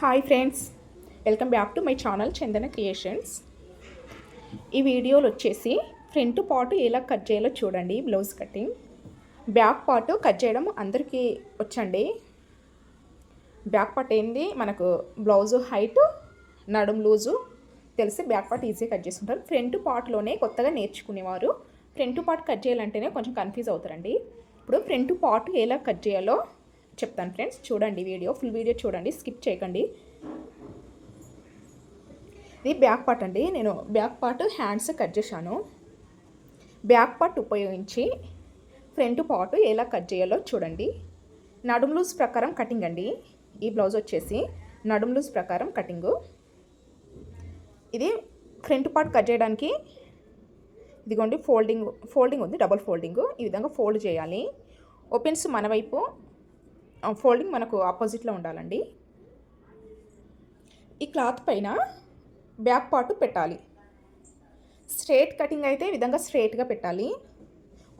Hi friends welcome back to my channel Chandana creations ఈ వీడియోలో వచ్చేసి ఫ్రంట్ పార్ట్ ఎలా కట్ చేయాలో చూడండి blouse cutting back part cut చేయడం అందరికీ వచ్చండి. బ్యాక్ పార్ట్ ఏంది? మనకు బ్లౌజ్ హైట్ నడుం లూజు తెలిసి బ్యాక్ పార్ట్ ఈజీగా కట్ చేసుకుంటారు. ఫ్రంట్ పార్ట్లోనే కొత్తగా నేర్చుకునేవారు. ఫ్రంట్ పార్ట్ కట్ చేయాలంటేనే కొంచెం కన్ఫ్యూజ్ అవుతారండి. ఇప్పుడు ఫ్రంట్ పార్ట్ ఎలా కట్ చేయాలో చెప్తాను ఫ్రెండ్స్ చూడండి వీడియో ఫుల్ వీడియో చూడండి స్కిప్ చేయకండి. ఇది బ్యాక్ పార్ట్ అండి. నేను బ్యాక్ పార్ట్ హ్యాండ్స్ కట్ చేశాను. బ్యాక్ పార్ట్ ఉపయోగించి ఫ్రంట్ పార్ట్ ఎలా కట్ చేయాలో చూడండి. నడుం లూజ్ ప్రకారం కటింగ్ అండి. ఈ బ్లౌజ్ వచ్చేసి నడుం లూజ్ ప్రకారం కటింగు. ఇది ఫ్రంట్ పార్ట్ కట్ చేయడానికి ఇదిగోండి ఫోల్డింగ్ ఫోల్డింగ్ ఉంది డబుల్ ఫోల్డింగ్. ఈ విధంగా ఫోల్డ్ చేయాలి. ఓపెన్స్ మన వైపు ఫోల్డింగ్ మనకు ఆపోజిట్లో ఉండాలండి. ఈ క్లాత్ పైన బ్యాక్ పార్ట్ పెట్టాలి. స్ట్రేట్ కటింగ్ అయితే ఈ విధంగా స్ట్రేట్గా పెట్టాలి.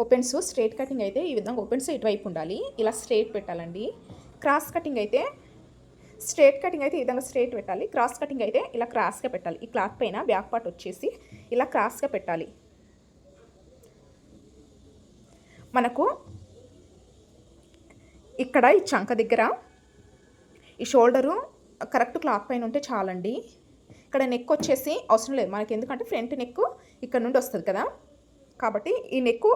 ఓపెన్స్ స్ట్రేట్ కటింగ్ అయితే ఈ విధంగా ఓపెన్స్ ఇటువైపు ఉండాలి. ఇలా స్ట్రేట్ పెట్టాలండి. క్రాస్ కటింగ్ అయితే స్ట్రేట్ కటింగ్ అయితే ఈ విధంగా స్ట్రేట్ పెట్టాలి. క్రాస్ కటింగ్ అయితే ఇలా క్రాస్గా పెట్టాలి. ఈ క్లాత్ పైన బ్యాక్ పార్ట్ వచ్చేసి ఇలా క్రాస్గా పెట్టాలి. మనకు ఇక్కడ ఈ చంక దగ్గర ఈ షోల్డరు కరెక్ట్ క్లాత్ పైన ఉంటే చాలండి. ఇక్కడ నెక్ వచ్చేసి అవసరం లేదు. మనకి ఎందుకంటే ఫ్రంట్ నెక్ ఇక్కడ నుండి వస్తుంది కదా. కాబట్టి ఈ నెక్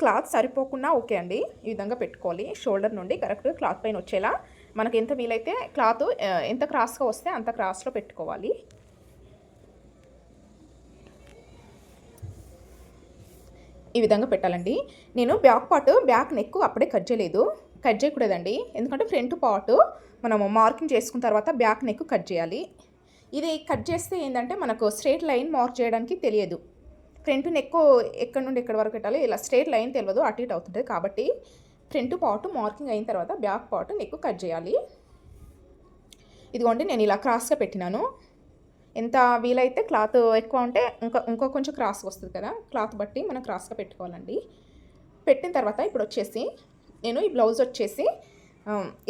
క్లాత్ సరిపోకుండా ఓకే అండి. ఈ విధంగా పెట్టుకోవాలి. షోల్డర్ నుండి కరెక్ట్ క్లాత్ పైన వచ్చేలా మనకి ఎంత వీలైతే క్లాత్ ఎంత క్రాస్గా వస్తే అంత క్రాస్లో పెట్టుకోవాలి. ఈ విధంగా పెట్టాలండి. నేను బ్యాక్ పార్ట్ బ్యాక్ నెక్ అప్పుడే కట్ చేయలేదు. కట్ చేయకూడదండి. ఎందుకంటే ఫ్రంట్ పార్ట్ మనము మార్కింగ్ చేసుకున్న తర్వాత బ్యాక్ నెక్ కట్ చేయాలి. ఇది కట్ చేస్తే ఏంటంటే మనకు స్ట్రేట్ లైన్ మార్క్ చేయడానికి తెలియదు. ఫ్రంట్ నెక్ ఎక్కడి నుండి ఎక్కడి వరకు పెట్టాలి ఇలా స్ట్రేట్ లైన్ తెలియదు అటు ఇటు అవుతుంటుంది. కాబట్టి ఫ్రంట్ పార్ట్ మార్కింగ్ అయిన తర్వాత బ్యాక్ పార్ట్ నెక్ కట్ చేయాలి. ఇదిగోండి నేను ఇలా క్రాస్గా పెట్టినాను. ఎంత వీలైతే క్లాత్ ఎక్కువ ఉంటే ఇంకా ఇంకో కొంచెం క్రాస్ వస్తుంది కదా క్లాత్ బట్టి మనం క్రాస్గా పెట్టుకోవాలండి. పెట్టిన తర్వాత ఇప్పుడు వచ్చేసి నేను ఈ బ్లౌజ్ వచ్చేసి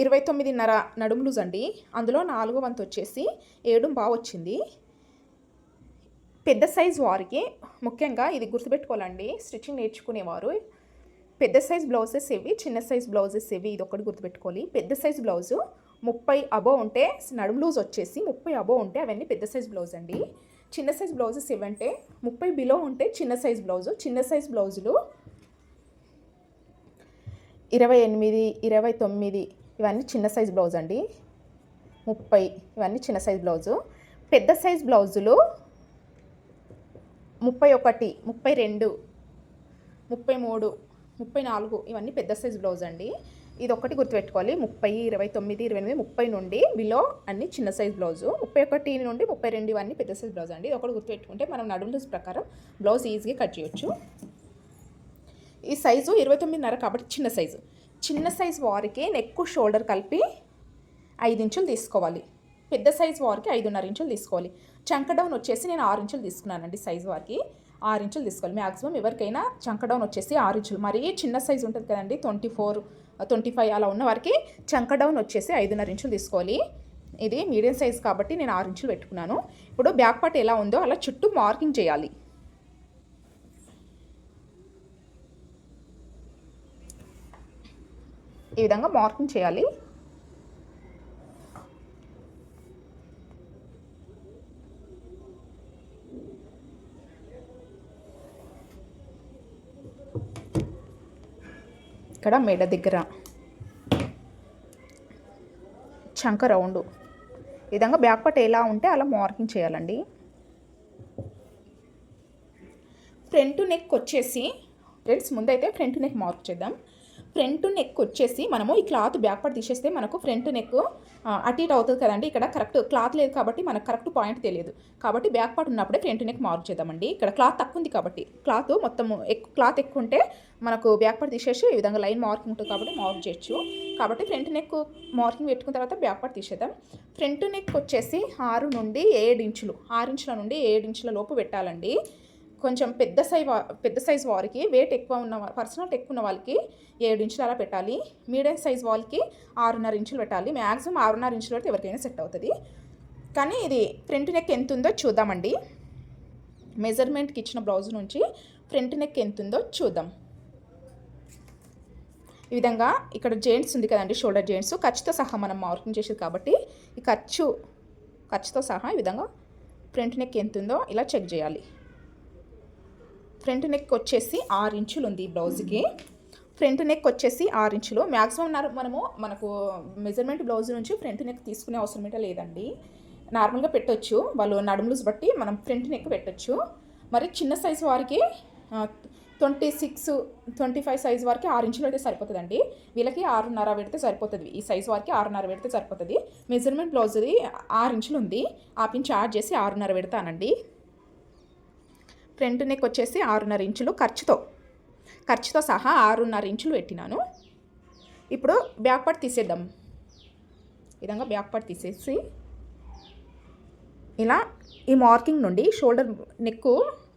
ఇరవై తొమ్మిదిన్నర నడుము లూజ్ అండి. అందులో నాలుగో వంతు వచ్చేసి ఏడు బాగా వచ్చింది. పెద్ద సైజ్ వారికి ముఖ్యంగా ఇది గుర్తుపెట్టుకోవాలండి స్టిచ్చింగ్ నేర్చుకునేవారు. పెద్ద సైజ్ బ్లౌజెస్ ఇవి చిన్న సైజ్ బ్లౌజెస్ ఇవి ఇది ఒకటి గుర్తుపెట్టుకోవాలి. పెద్ద సైజ్ బ్లౌజు ముప్పై అబో ఉంటే నడుము లూజ్ వచ్చేసి ముప్పై అబో ఉంటే అవన్నీ పెద్ద సైజ్ బ్లౌజ్ అండి. చిన్న సైజ్ బ్లౌజెస్ ఇవ్వంటే ముప్పై బిలో ఉంటే చిన్న సైజ్ బ్లౌజు చిన్న సైజ్ బ్లౌజులు ఇరవై ఎనిమిది ఇరవై తొమ్మిది ఇవన్నీ చిన్న సైజ్ బ్లౌజ్ అండి. ముప్పై ఇవన్నీ చిన్న సైజ్ బ్లౌజు. పెద్ద సైజ్ బ్లౌజులు ముప్పై ఒకటి ముప్పై రెండు ముప్పై మూడు ముప్పై నాలుగు ఇవన్నీ పెద్ద సైజ్ బ్లౌజ్ అండి. ఇది ఒకటి గుర్తుపెట్టుకోవాలి. ముప్పై ఇరవై తొమ్మిది ఇరవై ఎనిమిది ముప్పై నుండి బిలో అన్ని చిన్న సైజ్ బ్లౌజు ముప్పై ఒకటి నుండి ముప్పై రెండు ఇవన్నీ పెద్ద సైజ్ బ్లౌజ్ అండి. ఇది ఒకటి గుర్తుపెట్టుకుంటే మనం నడుముల ప్రకారం బ్లౌజ్ ఈజీగా కట్ చేయొచ్చు. ఈ సైజు ఇరవై తొమ్మిదిన్నర కాబట్టి చిన్న సైజు చిన్న సైజు వారికి నెక్ షోల్డర్ కలిపి ఐదు ఇంచులు తీసుకోవాలి. పెద్ద సైజు వారికి ఐదున్నర ఇంచులు తీసుకోవాలి. చంక డౌన్ వచ్చేసి నేను ఆరు ఇంచులు తీసుకున్నానండి సైజు వారికి. ఆరు ఇంచులు తీసుకోవాలి. మ్యాక్సిమం ఎవరికైనా చంక డౌన్ వచ్చేసి ఆరు ఇంచులు. మరీ చిన్న సైజు ఉంటుంది కదండి ట్వంటీ ఫోర్ ట్వంటీ ఫైవ్ అలా ఉన్న వారికి చంక డౌన్ వచ్చేసి ఐదున్నర ఇంచులు తీసుకోవాలి. ఇది మీడియం సైజ్ కాబట్టి నేను ఆరు ఇంచులు పెట్టుకున్నాను. ఇప్పుడు బ్యాక్ పార్ట్ ఎలా ఉందో అలా చుట్టూ మార్కింగ్ చేయాలి. ఈ విధంగా మార్కింగ్ చేయాలి. ఇక్కడ మెడ దగ్గర. చంక రౌండ్. విధంగా బ్యాక్ పార్ట్ ఎలా ఉంటే అలా మార్కింగ్ చేయాలండి. ఫ్రంట్ నెక్ వచ్చేసి ఫ్రెండ్స్ ముందైతే ఫ్రంట్ నెక్ మార్క్ చేద్దాం. ఫ్రంట్ నెక్ వచ్చేసి మనము ఈ క్లాత్ బ్యాక్ పార్ట్ తీసేస్తే మనకు ఫ్రంట్ నెక్ అటు ఇటు అవుతుంది కదండి. ఇక్కడ కరెక్ట్ క్లాత్ లేదు కాబట్టి మనకు కరెక్ట్ పాయింట్ తెలియదు. కాబట్టి బ్యాక్ పార్ట్ ఉన్నప్పుడే ఫ్రంట్ నెక్ మార్క్ చేద్దామండి. ఇక్కడ క్లాత్ తక్కువ ఉంది కాబట్టి. క్లాత్ మొత్తం ఎక్కువ క్లాత్ ఎక్కువ ఉంటే మనకు బ్యాక్ పార్ట్ తీసేసి ఈ విధంగా లైన్ మార్కింగ్ ఉంటుంది కాబట్టి మార్క్ చేయొచ్చు. కాబట్టి ఫ్రంట్ నెక్ మార్కింగ్ పెట్టుకున్న తర్వాత బ్యాక్ పార్ట్ తీసేద్దాం. ఫ్రంట్ నెక్ వచ్చేసి ఆరు నుండి ఏడు ఇంచులు ఆరు ఇంచుల నుండి ఏడు ఇంచుల లోపు పెట్టాలండి. కొంచెం పెద్ద సైజ్ పెద్ద సైజ్ వారికి వెయిట్ ఎక్కువ ఉన్న పర్సనల్ ఎక్కువ ఉన్న వాళ్ళకి ఏడు ఇంచులు అలా పెట్టాలి. మీడియం సైజ్ వాళ్ళకి ఆరున్నర ఇంచులు పెట్టాలి. మ్యాక్సిమం ఆరున్నర ఇంచులు పెడితే ఎవరికైనా సెట్ అవుతుంది. కానీ ఇది ఫ్రంట్ నెక్ ఎంత ఉందో చూద్దామండి. మెజర్మెంట్కి ఇచ్చిన బ్లౌజ్ నుంచి ఫ్రంట్ నెక్ ఎంత ఉందో చూద్దాం. ఈ విధంగా ఇక్కడ జెంట్స్ ఉంది కదండి షోల్డర్ జెంట్స్. ఖర్చుతో సహా మనం మార్కింగ్ చేసేది కాబట్టి ఈ ఖర్చు ఖర్చుతో సహా ఈ విధంగా ఫ్రంట్ నెక్ ఎంత ఉందో ఇలా చెక్ చేయాలి. ఫ్రంట్ నెక్ వచ్చేసి ఆరు ఇంచులు ఉంది ఈ బ్లౌజ్కి. ఫ్రంట్ నెక్ వచ్చేసి ఆరు ఇంచులు. మ్యాక్సిమం మనము మనకు మెజర్మెంట్ బ్లౌజ్ నుంచి ఫ్రంట్ నెక్ తీసుకునే అవసరం ఏంటో లేదండి. నార్మల్గా పెట్టొచ్చు. వాళ్ళు నడుములు బట్టి మనం ఫ్రంట్ నెక్ పెట్టొచ్చు. మరి చిన్న సైజు వారికి twenty six twenty five size వరకు ఆరు ఇంచులు అయితే సరిపోతుందండి. వీళ్ళకి ఆరున్నర పెడితే సరిపోతుంది. ఈ సైజ్ వరకు ఆరున్నర పెడితే సరిపోతుంది. మెజర్మెంట్ బ్లౌజ్ది ఆరు ఇంచులు ఉంది ఆ పించి యాడ్ చేసి ఆరున్నర పెడతానండి. ఫ్రంట్ నెక్ వచ్చేసి ఆరున్నర ఇంచులు ఖర్చుతో. ఖర్చుతో సహా ఆరున్నర ఇంచులు పెట్టినాను. ఇప్పుడు బ్యాక్ పార్ట్ తీసేద్దాం. విధంగా బ్యాక్ పార్ట్ తీసేసి ఇలా ఈ మార్కింగ్ నుండి షోల్డర్ నెక్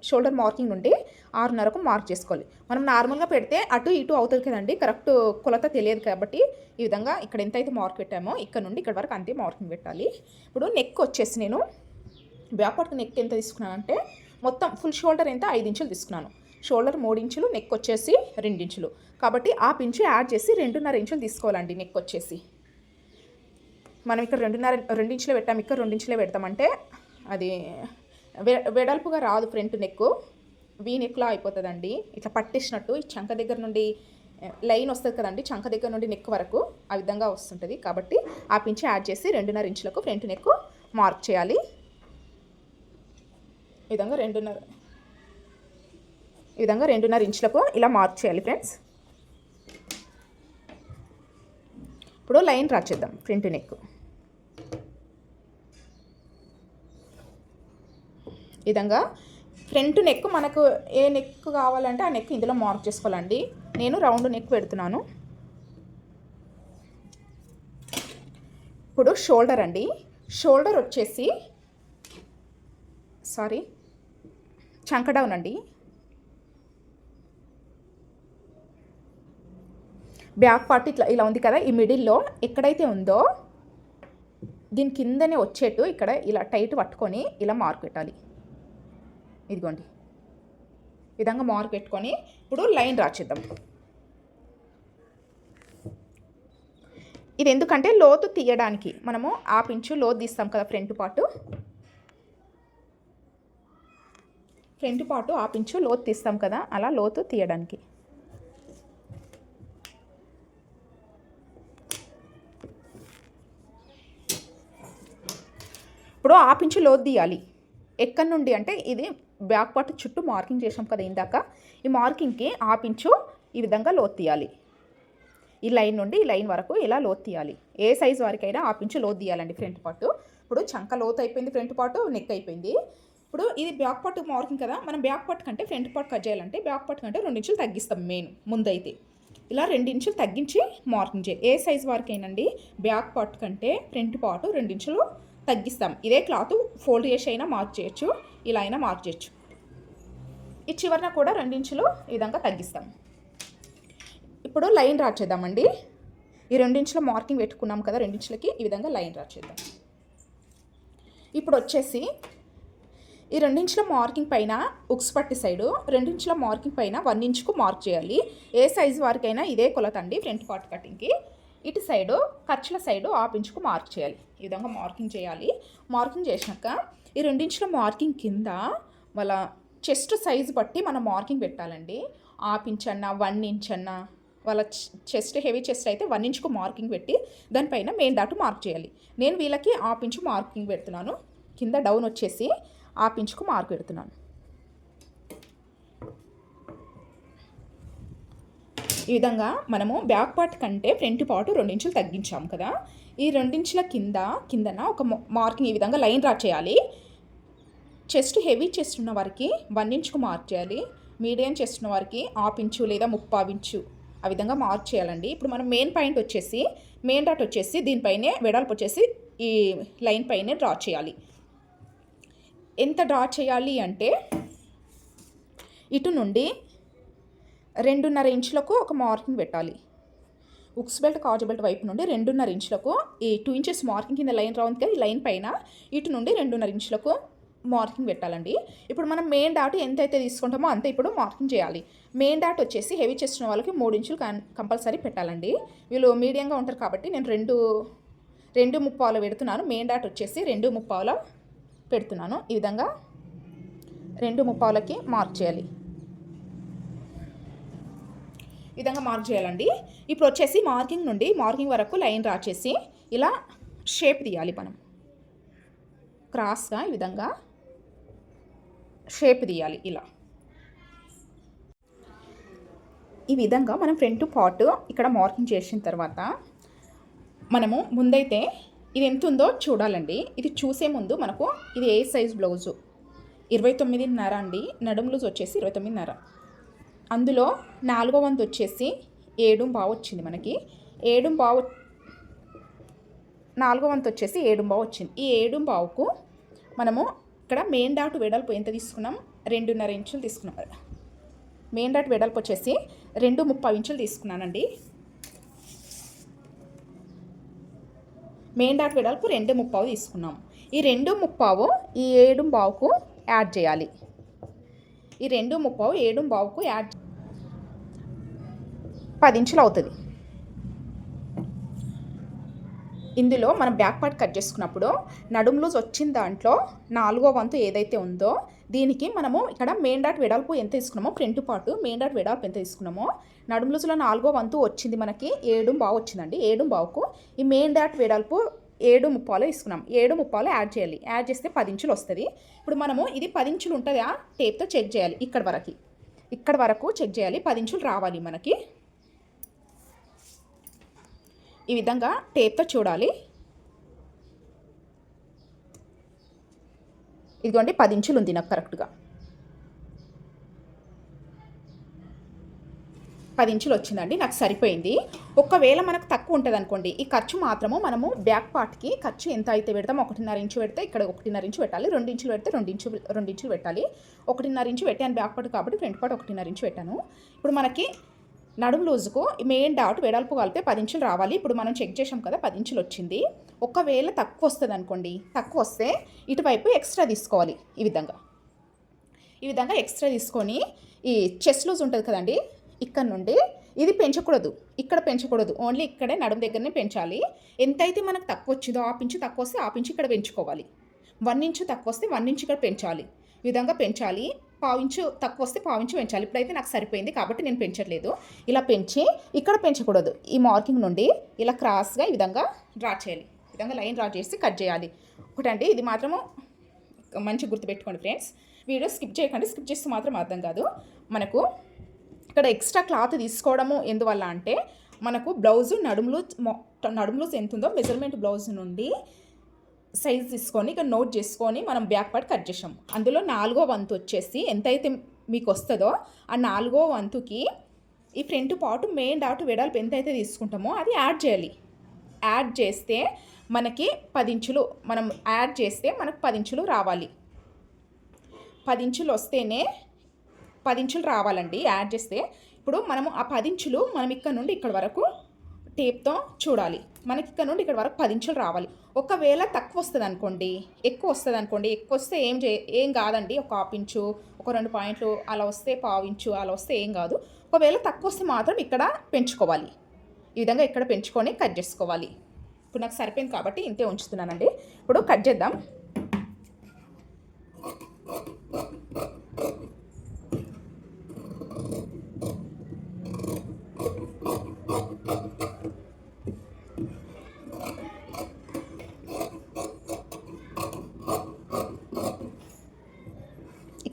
షోల్డర్ మార్కింగ్ నుండి ఆరున్నరకు మార్క్ చేసుకోవాలి. మనం నార్మల్గా పెడితే అటు ఇటు అవుతుంది కదండి కరెక్ట్ కొలత తెలియదు కాబట్టి ఈ విధంగా ఇక్కడ ఎంతైతే మార్క్ పెట్టామో ఇక్కడ నుండి ఇక్కడ వరకు అంతే మార్కింగ్ పెట్టాలి. ఇప్పుడు నెక్ వచ్చేసి నేను బ్యాక్ పార్ట్ నెక్ ఎంత తీసుకున్నానంటే మొత్తం ఫుల్ షోల్డర్ ఎంత? ఐదు ఇంచులు తీసుకున్నాను. షోల్డర్ మూడు ఇంచులు నెక్ వచ్చేసి రెండు ఇంచులు. కాబట్టి ఆ పించు యాడ్ చేసి రెండున్నర ఇంచులు తీసుకోవాలండి నెక్ వచ్చేసి. మనం ఇక్కడ రెండున్నర రెండు ఇంచులే పెట్టాం. ఇక్కడ రెండించులే పెడతామంటే అది వెడల్పుగా రాదు ఫ్రంట్ నెక్ వీ నెక్లా అయిపోతుందండి. ఇట్లా పట్టేసినట్టు ఈ చంక దగ్గర నుండి లైన్ వస్తుంది కదండి చంక దగ్గర నుండి నెక్ వరకు ఆ విధంగా వస్తుంటుంది. కాబట్టి ఆ పించి యాడ్ చేసి రెండున్నర ఇంచులకు ఫ్రంట్ నెక్ మార్క్ చేయాలి. ఈ విధంగా రెండున్నర. ఈ విధంగా రెండున్నర ఇంచులకు ఇలా మార్క్ చేయాలి ఫ్రెండ్స్. ఇప్పుడు లైన్ రాచేద్దాం ఫ్రంట్ నెక్. విధంగా ఫ్రంట్ నెక్ మనకు ఏ నెక్ కావాలంటే ఆ నెక్ ఇందులో మార్క్ చేసుకోవాలండి. నేను రౌండ్ నెక్ పెడుతున్నాను. ఇప్పుడు షోల్డర్ అండి. షోల్డర్ వచ్చేసి సారీ చంకడౌన్ అండి. బ్యాక్ పార్ట్ ఇట్లా ఇలా ఉంది కదా ఈ మిడిల్లో ఎక్కడైతే ఉందో దీని కిందనే వచ్చేట్టు ఇక్కడ ఇలా టైట్ పట్టుకొని ఇలా మార్క్ పెట్టాలి. ఇదిగోండి. విధంగా మార్క్ పెట్టుకొని ఇప్పుడు లైన్ రాచేద్దాం ఇది ఎందుకంటే లోతు తీయడానికి మనము ఆ పించు లోతు తీస్తాం కదా ఫ్రంట్ పార్టు ఫ్రంట్ పాటు ఆపించు లోతు తీస్తాం కదా అలా లోతు తీయడానికి. ఇప్పుడు ఆపించు లోతు తీయాలి. ఎక్కడి నుండి అంటే ఇది బ్యాక్ పార్ట్ చుట్టూ మార్కింగ్ చేసాం కదా ఇందాక. ఈ మార్కింగ్కి ఆపించు ఈ విధంగా లోతు తీయాలి. ఈ లైన్ నుండి ఈ లైన్ వరకు ఇలా లోతు తీయాలి. ఏ సైజ్ వరకైనా ఆపించు లోతు తీయాలండి ఫ్రంట్ పార్ట్. ఇప్పుడు చంక లోతు అయిపోయింది ఫ్రంట్ పార్ట్ నెక్ అయిపోయింది. ఇప్పుడు ఇది బ్యాక్ పార్ట్ మార్కింగ్ కదా మనం బ్యాక్ పార్ట్ కంటే ఫ్రంట్ పార్ట్ కట్ చేయాలంటే బ్యాక్ పార్ట్ కంటే రెండు ఇంచులు తగ్గిస్తాం మెయిన్ ముందైతే. ఇలా రెండు ఇంచులు తగ్గించి మార్కింగ్ చేయాలి ఏ సైజ్ వరకైనండి బ్యాక్ పార్ట్ కంటే ఫ్రంట్ పార్ట్ రెండు ఇంచులు తగ్గిస్తాం. ఇదే క్లాత్ ఫోల్డ్ చేసి అయినా మార్క్ చేయొచ్చు ఇలా అయినా మార్క్ చేయొచ్చు. ఈ చివరన కూడా రెండించులు ఈ విధంగా తగ్గిస్తాం. ఇప్పుడు లైన్ రాచేద్దామండి ఈ రెండించుల మార్కింగ్ పెట్టుకున్నాం కదా రెండించులకి ఈ విధంగా లైన్ రాచేద్దాం ఇప్పుడు వచ్చేసి ఈ రెండించుల మార్కింగ్ పైన ఉక్స్ పట్టి సైడు రెండించుల మార్కింగ్ పైన వన్ ఇంచుకు మార్క్ చేయాలి. ఏ సైజు వారికైనా ఇదే కొలత అండి ఫ్రంట్ పార్ట్ కటింగ్కి. ఇటు సైడు ఖర్చుల సైడు ఆఫ్ ఇంచుకు మార్క్ చేయాలి. ఈ విధంగా మార్కింగ్ చేయాలి. మార్కింగ్ చేసినాక ఈ రెండించుల మార్కింగ్ కింద వాళ్ళ చెస్ట్ సైజు బట్టి మనం మార్కింగ్ పెట్టాలండి. ఆఫ్ ఇంచ్ అన్న వన్ ఇంచ్ అన్న వాళ్ళ చెస్ట్ హెవీ చెస్ట్ అయితే వన్ ఇంచ్కు మార్కింగ్ పెట్టి దానిపైన మెయిన్ డాట్ మార్క్ చేయాలి. నేను వీళ్ళకి ఆఫ్ ఇంచు మార్కింగ్ పెడుతున్నాను. కింద డౌన్ వచ్చేసి హాఫ్ ఇంచుకు మార్క్ పెడుతున్నాను ఈ విధంగా మనము బ్యాక్ పార్ట్ కంటే ఫ్రంట్ పార్ట్ రెండించులు తగ్గించాము కదా. ఈ రెండించుల కింద కిందన ఒక మార్కింగ్ ఈ విధంగా లైన్ డ్రా చేయాలి. చెస్ట్ హెవీ చెస్ట్ ఉన్న వారికి వన్ ఇంచుకు మార్క్ చేయాలి. మీడియం చెస్ట్ ఉన్న వారికి హాఫ్ ఇంచు లేదా ముప్పావు ఇంచు ఆ విధంగా మార్క్ చేయాలండి. ఇప్పుడు మనం మెయిన్ పాయింట్ వచ్చేసి మెయిన్ డాట్ వచ్చేసి దీనిపైనే వెడల్పు వచ్చేసి ఈ లైన్ పైనే డ్రా చేయాలి. ఎంత డ్రా చేయాలి అంటే ఇటు నుండి రెండున్నర ఇంచులకు ఒక మార్కింగ్ పెట్టాలి. ఉక్స్ బెల్ట్ కాజు బెల్ట్ వైపు నుండి రెండున్నర ఇంచులకు ఈ టూ ఇంచెస్ మార్కింగ్ కింద లైన్ రౌండ్ కదా ఈ లైన్ పైన ఇటు నుండి రెండున్నర ఇంచులకు మార్కింగ్ పెట్టాలండి. ఇప్పుడు మనం మెయిన్ డాట్ ఎంతైతే తీసుకుంటామో అంతే ఇప్పుడు మార్కింగ్ చేయాలి. మెయిన్ డాట్ వచ్చేసి హెవీ చేసిన వాళ్ళకి మూడు ఇంచులు కంపల్సరీ పెట్టాలండి. వీళ్ళు మీడియంగా ఉంటారు కాబట్టి నేను రెండు రెండు ముప్పావులో పెడుతున్నాను. మెయిన్ డాట్ వచ్చేసి రెండు ముప్పావులో పెడుతున్నాను. ఈ విధంగా రెండు ముప్పావులకి మార్క్ చేయాలి. ఈ విధంగా మార్క్ చేయాలండి. ఇప్పుడు వచ్చేసి మార్కింగ్ నుండి మార్కింగ్ వరకు లైన్ రాచేసి ఇలా షేప్ తీయాలి మనం. క్రాస్గా ఈ విధంగా షేప్ తీయాలి ఇలా. ఈ విధంగా మనం ఫ్రంట్ పార్ట్ ఇక్కడ మార్కింగ్ చేసిన తర్వాత మనము ముందైతే ఇది ఎంత ఉందో చూడాలండి. ఇది చూసే ముందు మనకు ఇది ఏ సైజ్ బ్లౌజు? ఇరవై తొమ్మిదిన్నర అండి. నడుం లూజ్ వచ్చేసి ఇరవై తొమ్మిదిన్నర. అందులో నాలుగో వంతు వచ్చేసి ఏడు బావ వచ్చింది మనకి. ఏడు బావు నాలుగో వంతు వచ్చేసి ఏడు బావు వచ్చింది. ఈ ఏడు బావుకు మనము ఇక్కడ మెయిన్ డాట్ వెడల్పు ఎంత తీసుకున్నాం? రెండున్నర ఇంచులు తీసుకున్నాం. మెయిన్ డాట్ వెడల్పు వచ్చేసి రెండు ముప్పై ఇంచులు తీసుకున్నానండి. మెయిన్ డాట్ వెడల్పు రెండు ముప్పావు తీసుకున్నాం. ఈ రెండు ముప్పావు ఈ ఏడు బావుకు యాడ్ చేయాలి. ఈ రెండు ముప్పావు ఏడు బావుకు యాడ్ పది ఇంచులు అవుతుంది. ఇందులో మనం బ్యాక్ పార్ట్ కట్ చేసుకున్నప్పుడు నడుము లూజ్ వచ్చిన దాంట్లో నాలుగో వంతు ఏదైతే ఉందో దీనికి మనము ఇక్కడ మెయిన్ డాట్ వెడల్పు ఎంత తీసుకున్నామో ఫ్రంట్ పార్ట్ మెయిన్ డాట్ వెడల్పు ఎంత తీసుకున్నామో నడుము లూజ్లో నాలుగో వంతు వచ్చింది మనకి ఏడు బావు వచ్చిందండి ఏడు బావుకు. ఈ మెయిన్ డాట్ వెడల్పు ఏడు ముప్పాలు తీసుకున్నాం ఏడు ముప్పాలు యాడ్ చేయాలి యాడ్ చేస్తే పది ఇంచులు వస్తుంది. ఇప్పుడు మనము ఇది పది ఇంచులు ఉంటుందా? టేప్తో చెక్ చేయాలి ఇక్కడ వరకు. ఇక్కడ వరకు చెక్ చేయాలి పది ఇంచులు రావాలి మనకి. ఈ విధంగా టేప్తో చూడాలి. ఇదిగోండి పది ఇంచులు ఉంది నాకు కరెక్ట్గా పది ఇంచులు వచ్చిందండి నాకు సరిపోయింది. ఒకవేళ మనకు తక్కువ ఉంటుంది అనుకోండి ఈ ఖర్చు మాత్రము మనము బ్యాక్ పార్ట్కి ఖర్చు ఎంత అయితే పెడతాం ఒకటిన్నర ఇంచు పెడితే ఇక్కడ ఒకటిన్నర ఇంచు పెట్టాలి రెండు ఇంచులు పెడితే రెండు ఇంచు రెండు ఇంచులు పెట్టాలి. ఒకటిన్నర ఇంచు పెట్టాను బ్యాక్ పార్ట్ కాబట్టి ఫ్రంట్ పార్ట్ ఒకటిన్నర ఇంచు పెట్టాను. ఇప్పుడు మనకి నడుము లూజుకు మెయిన్ డాట్ వెడల్పు కలిపితే పది ఇంచులు రావాలి. ఇప్పుడు మనం చెక్ చేసాం కదా పది ఇంచులు వచ్చింది. ఒకవేళ తక్కువ వస్తుంది అనుకోండి తక్కువ వస్తే ఇటువైపు ఎక్స్ట్రా తీసుకోవాలి ఈ విధంగా. ఈ విధంగా ఎక్స్ట్రా తీసుకొని ఈ చెస్ట్ లూజ్ ఉంటుంది కదండి ఇక్కడ నుండి ఇది పెంచకూడదు. ఇక్కడ పెంచకూడదు. ఓన్లీ ఇక్కడే నడుము దగ్గరనే పెంచాలి. ఎంతైతే మనకు తక్కువ వచ్చిందో ఆ పించు తక్కువ వస్తే ఆ పించు ఇక్కడ పెంచుకోవాలి. వన్ ఇంచు తక్కువ వస్తే వన్ ఇంచు ఇక్కడ పెంచాలి. ఈ విధంగా పెంచాలి. పావించు తక్కువ వస్తే పావించు పెంచాలి. ఇప్పుడైతే నాకు సరిపోయింది కాబట్టి నేను పెంచట్లేదు. ఇలా పెంచి ఇక్కడ పెంచకూడదు. ఈ మార్కింగ్ నుండి ఇలా క్రాస్గా ఈ విధంగా డ్రా చేయాలి. ఈ విధంగా లైన్ డ్రా చేసి కట్ చేయాలి. ఒకటండి ఇది మాత్రము మంచి గుర్తుపెట్టుకోండి ఫ్రెండ్స్. వీడియో స్కిప్ చేయకండి స్కిప్ చేస్తే మాత్రం అర్థం కాదు. మనకు ఇక్కడ ఎక్స్ట్రా క్లాత్ తీసుకోవడము ఎందువల్ల అంటే మనకు బ్లౌజు నడుములు నడుములు ఎంత ఉందో మెజర్మెంట్ బ్లౌజ్ నుండి సైజ్ తీసుకొని ఇక్కడ నోట్ చేసుకొని మనం బ్యాక్ పార్ట్ కట్ చేసాం అందులో నాలుగో వంతు వచ్చేసి ఎంతైతే మీకు వస్తుందో ఆ నాలుగో వంతుకి ఈ ఫ్రంట్ పార్ట్ మెయిన్ డాట్ వెడల్పు ఎంతైతే తీసుకుంటామో అది యాడ్ చేయాలి. యాడ్ చేస్తే మనకి పది ఇంచులు మనం యాడ్ చేస్తే మనకు పది ఇంచులు రావాలి. పది ఇంచులు వస్తేనే పది ఇంచులు రావాలండి. యాడ్ చేస్తే ఇప్పుడు మనము ఆ పది ఇంచులు మనం ఇక్కడ నుండి ఇక్కడ వరకు టేప్తో చూడాలి. మనకి ఇక్కడ నుండి ఇక్కడ వరకు పది ఇంచులు రావాలి. ఒకవేళ తక్కువ వస్తుంది అనుకోండి ఎక్కువ వస్తుంది అనుకోండి ఎక్కువ వస్తే ఏం చే ఏం కాదండి. ఒక హాఫ్ ఇంచు ఒక రెండు పాయింట్లు అలా వస్తే పావు ఇంచు అలా వస్తే ఏం కాదు. ఒకవేళ తక్కువ వస్తే మాత్రం ఇక్కడ పెంచుకోవాలి. ఈ విధంగా ఇక్కడ పెంచుకొని కట్ చేసుకోవాలి. ఇప్పుడు నాకు సరిపోయింది కాబట్టి ఇంతే ఉంచుతున్నానండి. ఇప్పుడు కట్ చేద్దాం.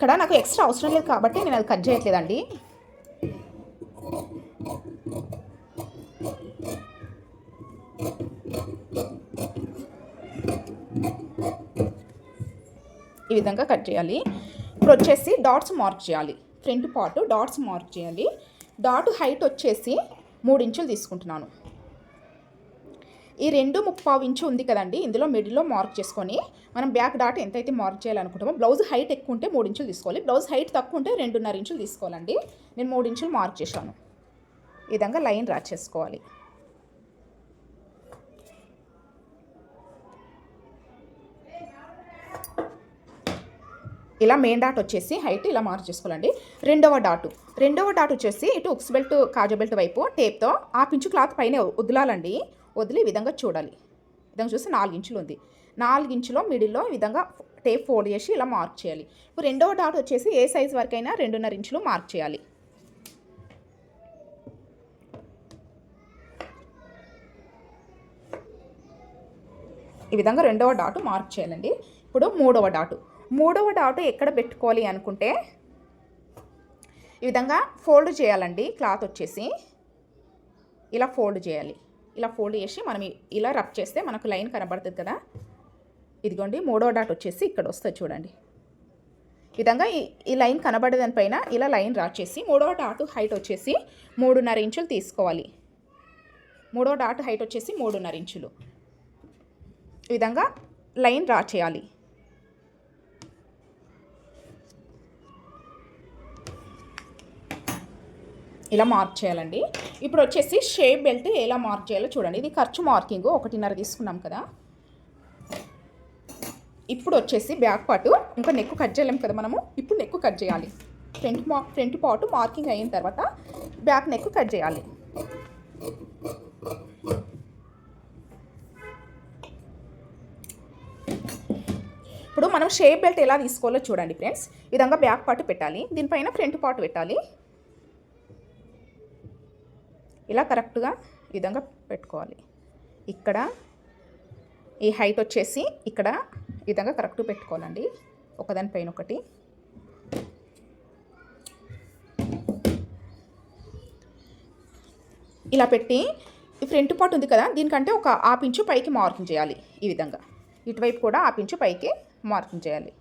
ఇక్కడ నాకు ఎక్స్ట్రా అవసరం లేదు కాబట్టి నేను అది కట్ చేయట్లేదండి. ఈ విధంగా కట్ చేయాలి. ఇప్పుడు వచ్చేసి డాట్స్ మార్క్ చేయాలి. ఫ్రంట్ పార్ట్ డాట్స్ మార్క్ చేయాలి. డాట్ హైట్ వచ్చేసి మూడు ఇంచులు తీసుకుంటున్నాను. ఈ రెండు ముప్పావు ఇంచు ఉంది కదండి ఇందులో మిడిల్లో మార్క్ చేసుకొని మనం బ్యాక్ డాట్ ఎంతైతే మార్క్ చేయాలనుకుంటామో బ్లౌజ్ హైట్ ఎక్కువ ఉంటే మూడు ఇంచులు తీసుకోవాలి. బ్లౌజ్ హైట్ తక్కువ ఉంటే రెండున్నర ఇంచులు తీసుకోవాలండి. నేను మూడు ఇంచులు మార్క్ చేశాను. ఈ విధంగా లైన్ రా చేసుకోవాలి. ఇలా మెయిన్ డాట్ వచ్చేసి హైట్ ఇలా మార్క్ చేసుకోవాలండి. రెండవ డాటు. రెండవ డాట్ వచ్చేసి ఇటు ఉక్స్ బెల్ట్ కాజు బెల్ట్ వైపు టేప్తో ఆ పించు క్లాత్ పైన వదలాలండి వదిలి ఈ విధంగా చూడాలి. విధంగా చూస్తే నాలుగు ఇంచులు ఉంది. నాలుగు ఇంచులో మిడిల్లో ఈ విధంగా టేప్ ఫోల్డ్ చేసి ఇలా మార్క్ చేయాలి. ఇప్పుడు రెండవ డాట్ వచ్చేసి ఏ సైజ్ వరకైనా రెండున్నర ఇంచులు మార్క్ చేయాలి. ఈ విధంగా రెండవ డాటు మార్క్ చేయాలండి. ఇప్పుడు మూడవ డాటు. మూడవ డాటు ఎక్కడ పెట్టుకోవాలి అనుకుంటే ఈ విధంగా ఫోల్డ్ చేయాలండి క్లాత్ వచ్చేసి. ఇలా ఫోల్డ్ చేయాలి. ఇలా ఫోల్డ్ చేసి మనం ఇలా రబ్ చేస్తే మనకు లైన్ కనబడుతుంది కదా. ఇదిగోండి మూడవ డాట్ వచ్చేసి ఇక్కడ వస్తుంది చూడండి. విధంగా ఈ ఈ లైన్ కనబడేదానిపైన ఇలా లైన్ డ్రా చేసి మూడవ డాట్ హైట్ వచ్చేసి మూడున్నర ఇంచులు తీసుకోవాలి. మూడో డాట్ హైట్ వచ్చేసి మూడున్నర ఇంచులు. ఈ విధంగా లైన్ డ్రా చేయాలి. ఇలా మార్క్ చేయాలండి. ఇప్పుడు వచ్చేసి షేప్ బెల్ట్ ఎలా మార్క్ చేయాలో చూడండి. ఇది ఖర్చు మార్కింగ్ ఒకటిన్నర తీసుకున్నాం కదా. ఇప్పుడు వచ్చేసి బ్యాక్ పార్ట్ ఇంకా నెక్ కట్ చేయలేం కదా మనము. ఇప్పుడు నెక్ కట్ చేయాలి. ఫ్రంట్ మా ఫ్రంట్ పార్ట్ మార్కింగ్ అయిన తర్వాత బ్యాక్ నెక్ కట్ చేయాలి. ఇప్పుడు మనం షేప్ బెల్ట్ ఎలా తీసుకోవాలో చూడండి ఫ్రెండ్స్. విధంగా బ్యాక్ పార్ట్ పెట్టాలి. దీనిపైన ఫ్రంట్ పార్ట్ పెట్టాలి. ఇలా కరెక్ట్గా ఈ విధంగా పెట్టుకోవాలి. ఇక్కడ ఈ హైట్ వచ్చేసి ఇక్కడ ఈ విధంగా కరెక్ట్ పెట్టుకోవాలండి. ఒకదానిపైన ఒకటి. ఇలా పెట్టి ఈ ఫ్రంట్ పార్ట్ ఉంది కదా దీనికంటే ఒక ఆపించు పైకి మార్కింగ్ చేయాలి ఈ విధంగా. ఇటువైపు కూడా ఆపించు పైకి మార్కింగ్ చేయాలి.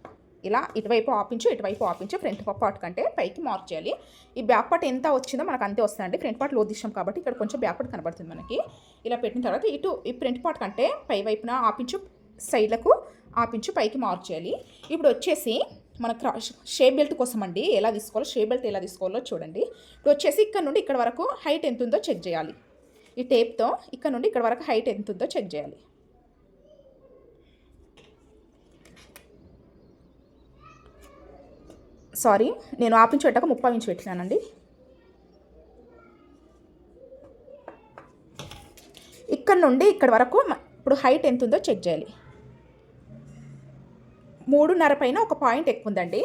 ఇలా ఇటువైపు ఆపించు ఇటువైపు ఆపించు ఫ్రంట్ పార్ట్ కంటే పైకి మార్క్ చేయాలి. ఈ బ్యాక్ పార్ట్ ఎంత వచ్చిందో మనకు అంతే వస్తుందండి. ఫ్రంట్ పార్ట్లో తీసాం కాబట్టి ఇక్కడ కొంచెం బ్యాక్ పార్ట్ కనబడుతుంది మనకి. ఇలా పెట్టిన తర్వాత ఇటు ఈ ఫ్రంట్ పార్ట్ కంటే పై వైపున ఆపించు సైడ్లకు ఆపించు పైకి మార్క్ చేయాలి. ఇప్పుడు వచ్చేసి మన షేప్ బెల్ట్ కోసం అండి ఎలా తీసుకోవాలో షేప్ బెల్ట్ ఎలా తీసుకోవాలో చూడండి. ఇప్పుడు వచ్చేసి ఇక్కడ నుండి ఇక్కడ వరకు హైట్ ఎంత ఉందో చెక్ చేయాలి. ఈ టేప్తో ఇక్కడ నుండి ఇక్కడ వరకు హైట్ ఎంత ఉందో చెక్ చేయాలి. సారీ నేను ఆపు పెట్టాక ముప్పై ఇంచు పెట్టినానండి. ఇక్కడ నుండి ఇక్కడ వరకు ఇప్పుడు హైట్ ఎంత ఉందో చెక్ చేయాలి. మూడున్నర పైన ఒక పాయింట్ ఎక్కువ ఉందండి.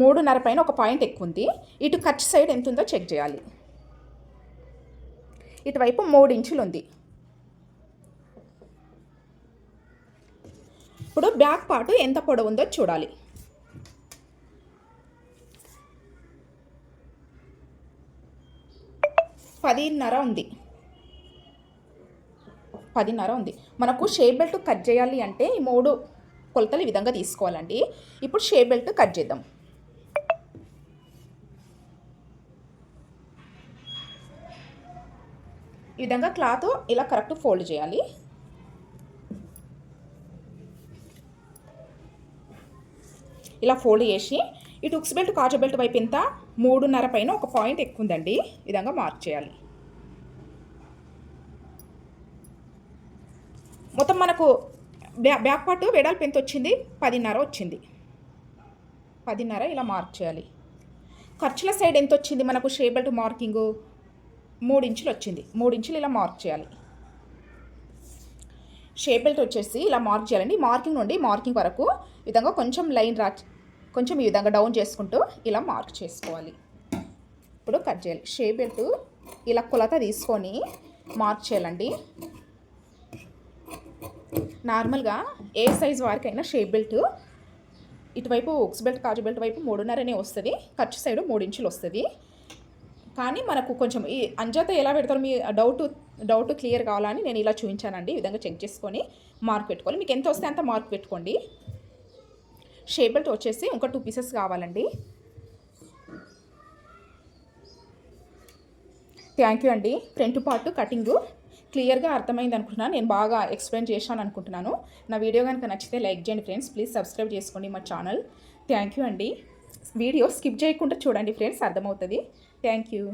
మూడున్నర పైన ఒక పాయింట్ ఎక్కువ ఉంది. ఇటు ఖర్చు సైడ్ ఎంత ఉందో చెక్ చేయాలి. ఇటువైపు మూడు ఇంచులు ఉంది. ఇప్పుడు బ్యాక్ పార్ట్ ఎంత పొడవు ఉందో చూడాలి. పదిన్నర ఉంది. పదిన్నర ఉంది. మనకు షేప్ బెల్ట్ కట్ చేయాలి అంటే ఈ మూడు కొలతలు ఈ విధంగా తీసుకోవాలండి. ఇప్పుడు షేప్ బెల్ట్ కట్ చేద్దాం. ఈ విధంగా క్లాత్ ఇలా కరెక్ట్ ఫోల్డ్ చేయాలి. ఇలా ఫోల్డ్ చేసి ఈ టుక్స్ బెల్ట్ కాజు బెల్ట్ వైపు ఎంత మూడున్నర పైన ఒక పాయింట్ ఎక్కువ ఉందండి విధంగా మార్క్ చేయాలి. మొత్తం మనకు బ్యా బ్యాక్ పార్ట్ వెడల్పు ఎంత వచ్చింది పదిన్నర వచ్చింది. పదిన్నర ఇలా మార్క్ చేయాలి. ఖర్చుల సైడ్ ఎంత వచ్చింది మనకు షేప్ బెల్ట్ మార్కింగు? మూడు ఇంచులు వచ్చింది. మూడు ఇంచులు ఇలా మార్క్ చేయాలి. షేప్ బెల్ట్ వచ్చేసి ఇలా మార్క్ చేయాలండి. మార్కింగ్ నుండి మార్కింగ్ వరకు విధంగా కొంచెం లైన్ రా కొంచెం ఈ విధంగా డౌన్ చేసుకుంటూ ఇలా మార్క్ చేసుకోవాలి. ఇప్పుడు కట్ చేయాలి. షేప్ బెల్ట్ ఇలా కొలత తీసుకొని మార్క్ చేయాలండి. నార్మల్గా ఏ సైజ్ వారికైనా షేప్ బెల్ట్ ఇటువైపు ఉక్స్ బెల్ట్ కాజు బెల్ట్ వైపు మూడున్నరనే వస్తుంది. ఖర్చు సైడ్ మూడు ఇంచులు వస్తుంది. కానీ మనకు కొంచెం ఈ అంజాత ఎలా పెడతారో మీ డౌట్ డౌట్ క్లియర్ కావాలని నేను ఇలా చూపించానండి. ఈ విధంగా చెక్ చేసుకొని మార్క్ పెట్టుకోవాలి. మీకు ఎంత వస్తే అంత మార్క్ పెట్టుకోండి. షే బెల్ట్ వచ్చేసి ఇంకా టూ పీసెస్ కావాలండి. థ్యాంక్ యూ అండి. ఫ్రంట్ పార్ట్ కటింగు క్లియర్గా అర్థమైంది అనుకుంటున్నాను నేను బాగా ఎక్స్ప్లెయిన్ చేశాను అనుకుంటున్నాను. నా వీడియో కనుక నచ్చితే లైక్ చేయండి ఫ్రెండ్స్ ప్లీజ్ సబ్స్క్రైబ్ చేసుకోండి మా ఛానల్ థ్యాంక్ యూ అండి. వీడియో స్కిప్ చేయకుండా చూడండి ఫ్రెండ్స్ అర్థమవుతుంది. Thank you